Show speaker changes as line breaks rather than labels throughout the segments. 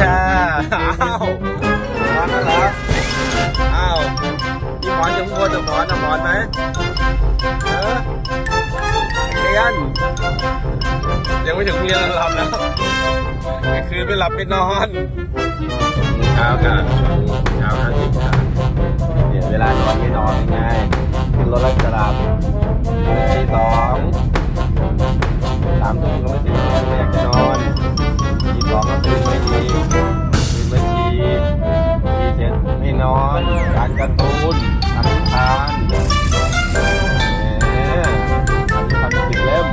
ค่ะอ้าวหมอนแล้วเหรออ้าวมีหมอนยังโง่จะหมอนนะหมอนไหมเออเรียนยังไม่ถึงเรียนหลับแล้วกลางคืนไม่หลับไม่นอนเช้าค่ะเช้าห้าสิบค่ะเนี่ยเวลานอนไม่นอนยังไงขึ้นรถแล้วจะหลับตีสองสามทุ่มก็ไม่ตื่นไม่อยากจะนอนทีสองก็ตื่นานการ์ตูนอ่านนิทานแหมอ่านนิทานสิบเล่ม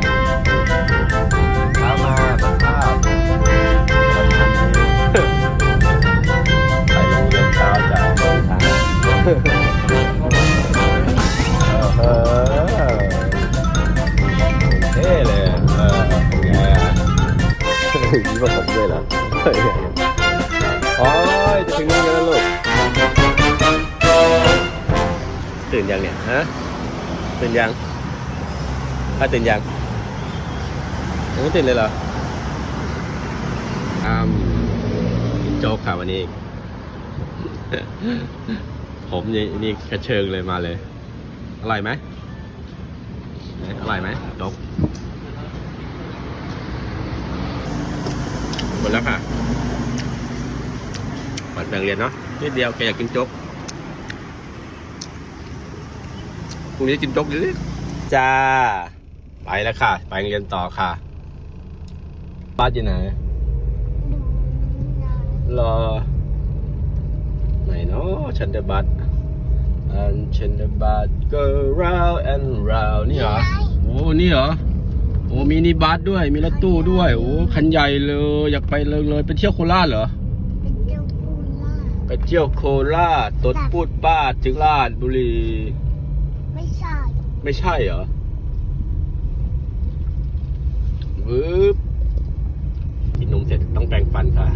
เช้ามาสภาพทำงานนี้ไปโรงเรียนเช้าจะเดินทางเออเท่เลยเออเป็นไงอะมีผสมด้วยเหรอเฮ้ยโอ้ยจะถึงโรงเรียนแล้วลูก ตื่นยังเนี่ยฮะตื่นยังถ้าตื่นยังยังไม่ตื่นเลยเหรออ้ามกินโจ๊กค่ะวันนี้ ผมนี่นี่กระเชิงเลยมาเลย อร่อยไหมอร่อยไหมโจ๊กหมดแล้วค่ะบัตรแบ่งเรียนเนาะนิดเดียวแกอยากกินโจ๊กพ รุ่งนี้กินโจ๊กดิจ้า ไปแล้วค่ะ ไปโรงเรียนต่อค่ะบ้านอยู่ไหน รอ ไหนเนาะชันเดบัตอันชันเดบัต go round and round นี่เหรอ โอ้ นี่เหรอ โอ้ มีนิบัสด้วย มีรถตู้ด้วย โอ้ คันใหญ่เลย อยากไปเลยเลย ไปเที่ยวโคราชเหรอ
เป็นเจ้าปูล่า
ไปเที่ยวโคราชตดพูดป้าดถึงราชบุรี
ไม่ใช่
ไม่ใช่เหรอวืบกินนมเสร็จต้องแปรงฟันค่ะ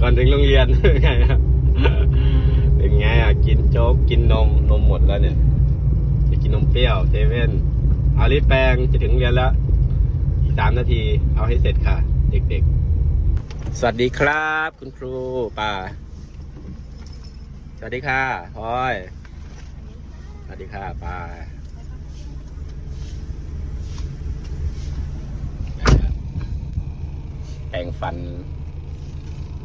ก่อนถึงโรงเรียนไงเป็นไงอะ กินโจ๊ก กินนม นมหมดแล้วเนี่ย จะกินนมเปรี้ยวเซเว่นเอารีแปรงจะถึงเรียนแล้ว อีกสามนาที เอาให้เสร็จค่ะ เด็กๆ สวัสดีครับ คุณครูป่า สวัสดีค่ะพลอย วัสดีค่ะป้าแปรงฟัน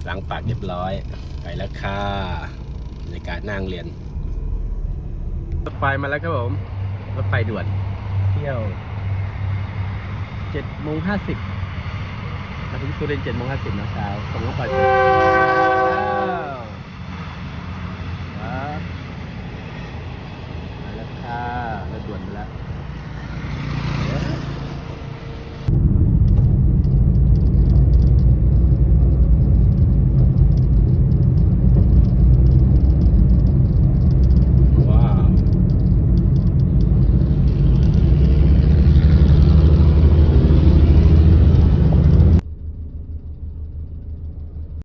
ล้างปากเรียบร้อย ไปแล้วค่ะในการนั่งเรียน รถไฟมาแล้วครับผม รถไฟด่วน เที่ยวเจ็ดโมงห้าสิบมาถึงสุรินทร์เจ็ดโมงห้าสิบนะเช้าส่งน้องปอย